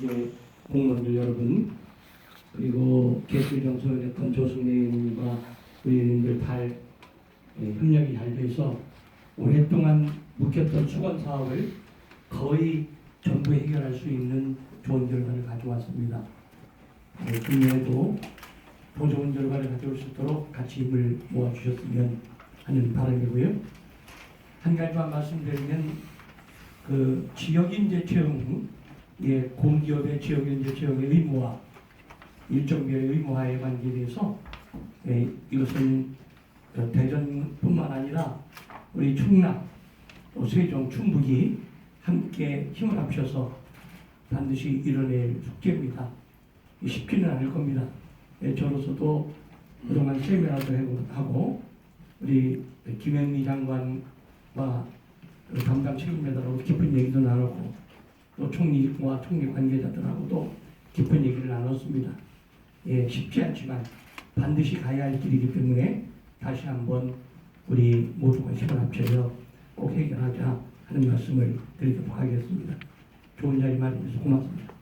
이제 공무원들 여러분 그리고 개수정 소연했던 조승래님과 의원님들 잘 예, 협력이 잘 돼서 오랫동안 묵혔던 수건 사업을 거의 전부 해결할 수 있는 좋은 결과를 가져왔습니다. 예, 금년에도 더 좋은 결과를 가져올 수 있도록 같이 힘을 모아주셨으면 하는 바람이고요. 한 가지만 말씀드리면 그 지역인재 채용, 예, 공기업의 지역인재 채용의 의무화, 일정별의 의무화에 관계돼서 예, 이것은 그 대전뿐만 아니라 우리 충남, 또 세종, 충북이 함께 힘을 합쳐서 반드시 이뤄낼 숙제입니다. 쉽지는 않을 겁니다. 예, 저로서도 그동안 세미나도 하고- 우리 김현미 장관과 그 담당 책임자들하고 깊은 얘기도 나누고 또 총리와 총리 관계자들하고도 깊은 얘기를 나눴습니다. 예, 쉽지 않지만 반드시 가야 할 길이기 때문에 다시 한번 우리 모두가 힘을 합쳐서 꼭 해결하자 하는 말씀을 드리도록 하겠습니다. 좋은 자리 마련해서 고맙습니다.